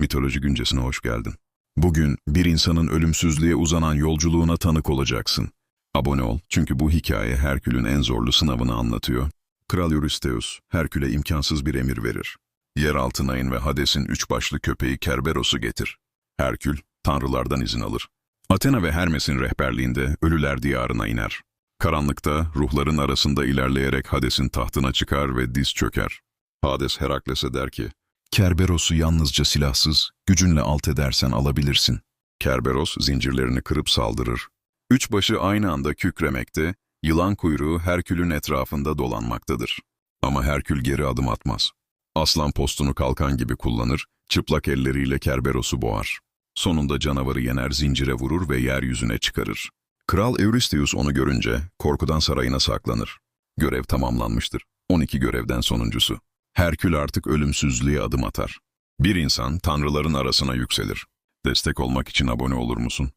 Mitoloji Güncesi'ne hoş geldin. Bugün bir insanın ölümsüzlüğe uzanan yolculuğuna tanık olacaksın. Abone ol çünkü bu hikaye Herkül'ün en zorlu sınavını anlatıyor. Kral Eurystheus, Herkül'e imkansız bir emir verir. Yer altına in ve Hades'in üç başlı köpeği Kerberos'u getir. Herkül, tanrılardan izin alır. Athena ve Hermes'in rehberliğinde ölüler diyarına iner. Karanlıkta, ruhların arasında ilerleyerek Hades'in tahtına çıkar ve diz çöker. Hades Herakles'e der ki, Kerberos'u yalnızca silahsız, gücünle alt edersen alabilirsin. Kerberos zincirlerini kırıp saldırır. Üç başı aynı anda kükremekte, yılan kuyruğu Herkül'ün etrafında dolanmaktadır. Ama Herkül geri adım atmaz. Aslan postunu kalkan gibi kullanır, çıplak elleriyle Kerberos'u boğar. Sonunda canavarı yener zincire vurur ve yeryüzüne çıkarır. Kral Eurystheus onu görünce korkudan sarayına saklanır. Görev tamamlanmıştır. 12 görevden sonuncusu. Herkül artık ölümsüzlüğe adım atar. Bir insan tanrıların arasına yükselir. Destek olmak için abone olur musun?